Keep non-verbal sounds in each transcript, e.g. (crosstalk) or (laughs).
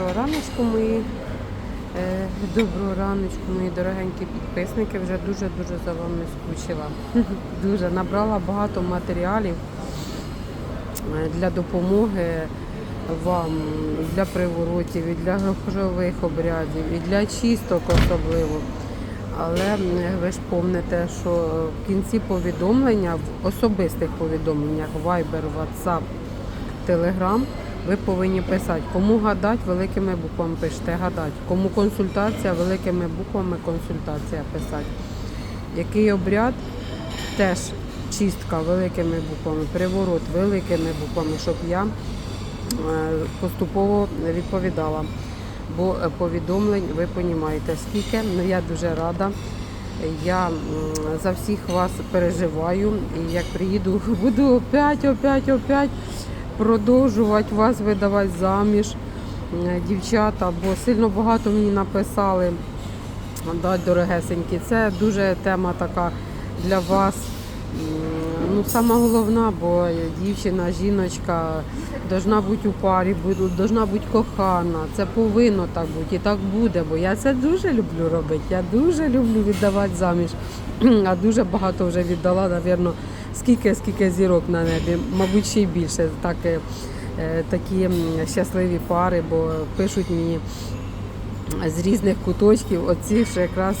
Доброго раночку, мої. Е, Доброго раночку, мої дорогенькі підписники. Вже дуже-дуже за вами скучила. (laughs) Дуже набрала багато матеріалів е, для допомоги вам, для приворотів, і для грошових обрядів, і для чисток особливо. Але ви ж помните, що в кінці повідомлення, в особистих повідомленнях Viber, WhatsApp, Telegram, ви повинні писати, кому гадати, великими буквами пишете гадати, кому консультація, великими буквами консультація писати. Який обряд, теж чистка великими буквами, приворот великими буквами, щоб я е, поступово відповідала. Бо е, повідомлень ви розумієте, скільки. Ну я дуже рада. Я за всіх вас переживаю. І як приїду, (laughs) буду опять, опять, опять продовжувати вас видавати заміж, е, дівчата, бо сильно багато мені написали. Да, дорогесенькі, це дуже тема така для вас. Ну, сама головна, бо дівчина, жіночка должна бути у парі, должна бути кохана. Це повинно так бути, і так буде, бо я це дуже люблю робити. Я дуже люблю віддавати заміж. (clears throat) А дуже багато вже віддала, напевно, скільки, скільки зірок на небі, мабуть, ще й більше. Так, е, такі щасливі пари, бо пишуть мені з різних куточків. Оці ж якраз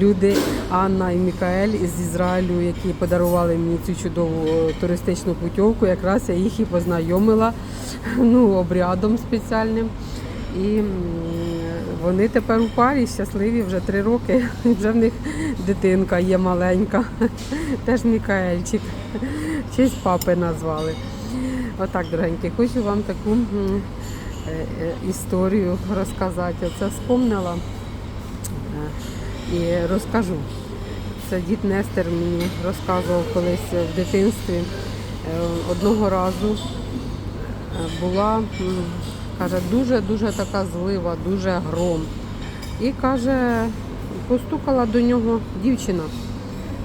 люди Анна і Мікаель із Ізраїлю, які подарували мені цю чудову е, туристичну путівку. Якраз я їх і познайомила (laughs) ну, обрядом спеціальним. І вони тепер у парі щасливі вже три роки. (laughs) Вже в них дитинка є маленька. (laughs) Теж Мікаельчик. Честь папи назвали. Отак, дорогенькі, хочу вам таку історію розказати. Оце вспомнила е, і розкажу. Це дід Нестер мені розказував колись в дитинстві. Е, Одного разу е, була, каже, дуже-дуже така злива, дуже гром. І каже, постукала до нього дівчина.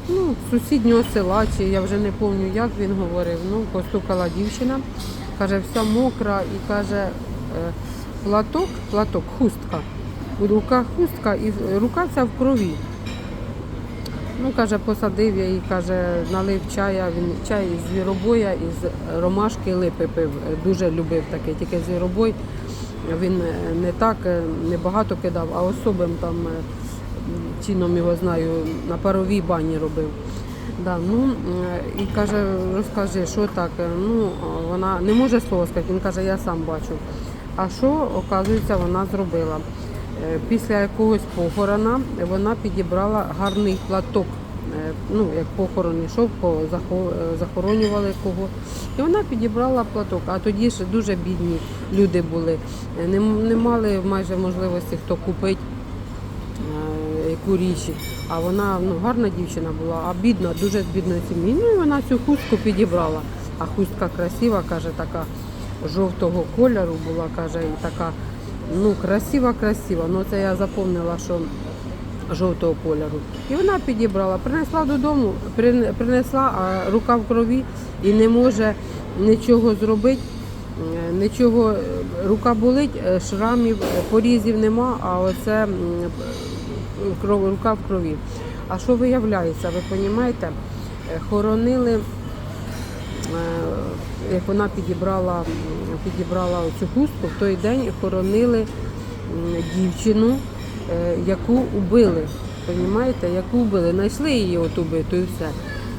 Ну, сусіднього села, чи я вже не пам'ятаю, як він говорив. Ну, постукала дівчина, каже, вся мокра і каже, е, платок, платок, хустка. У руках хустка і рука ця в крові. Ну, каже, посадив я її, каже, налив чая, він чай із звіробоя, із ромашки липи пив. Е, Дуже любив такий, тільки звіробой. Він е, не так, е, не багато кидав, а особим там е, чином його знаю, на паровій бані робив. Да, ну, е, і каже, розкажи, що так. Е, Ну, вона не може слова сказати, він каже, я сам бачу. А що, оказується, вона зробила? Е, Після якогось похорона вона підібрала гарний платок. Е, Ну, як похорон йшов, е, захоронювали кого. І вона підібрала платок. А тоді ж дуже бідні люди були. Не, не мали майже можливості хто купити е, яку річі. А вона ну, гарна дівчина була, а бідна, дуже з бідної сім'ї. Ну і вона цю хустку підібрала. А хустка красива, каже, така жовтого кольору була, каже, і така ну, красива, красива. Ну це я запомнила, що жовтого кольору. І вона підібрала, принесла додому, принесла, а рука в крові і не може нічого зробити. Е, Нічого, е, рука болить, е, шрамів, порізів нема, а оце рука в крові. А що виявляється, ви розумієте? Хоронили, як вона підібрала, підібрала цю хустку, в той день хоронили дівчину, е, яку убили. Розумієте, яку вбили. Знайшли її от убиту і все.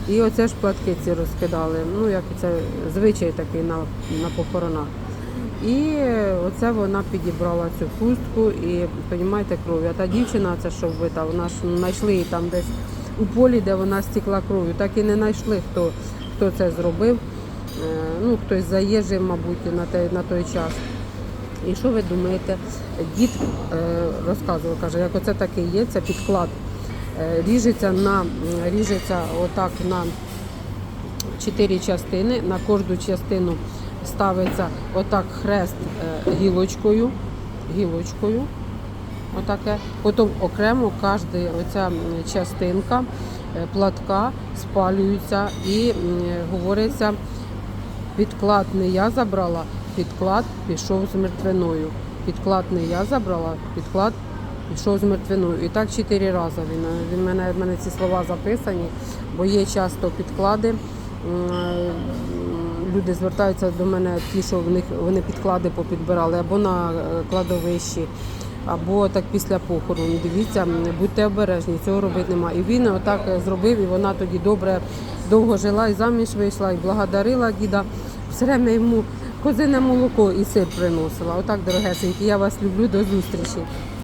І оце ж платки ці розкидали. Ну, як це звичай такий на, на похоронах. І оце вона підібрала цю хустку і розумієте, кров'ю. А та дівчина, це що вбита, вона ж знайшли її там десь у полі, де вона стікла кров'ю. Так і не знайшли, хто, хто це зробив. Е, Ну, хтось заїжджив, мабуть, на той, на той час. І що ви думаєте? Дід е, розказував, каже, як оце таке є, це підклад. Е, ріжеться на ріжеться отак на чотири частини. На кожну частину ставиться отак хрест гілочкою. гілочкою. Отаке. Потім окремо кожна оця частинка е, платка спалюється і говориться, підклад не я забрала, підклад пішов з мертвиною. Підклад не я забрала, підклад пішов з мертвиною. І так чотири рази він, він мене, в мене ці слова записані, бо є часто підклади. Е, Люди звертаються до мене, ті, що в них вони підклади попідбирали або на е, кладовищі, або так після похорону. Дивіться, будьте обережні, цього робити нема. І він отак зробив, і вона тоді добре довго жила і заміж вийшла, і благодарила діда. Все время йому козине молоко і сир приносила. Отак, дорогесенькі, я вас люблю, до зустрічі.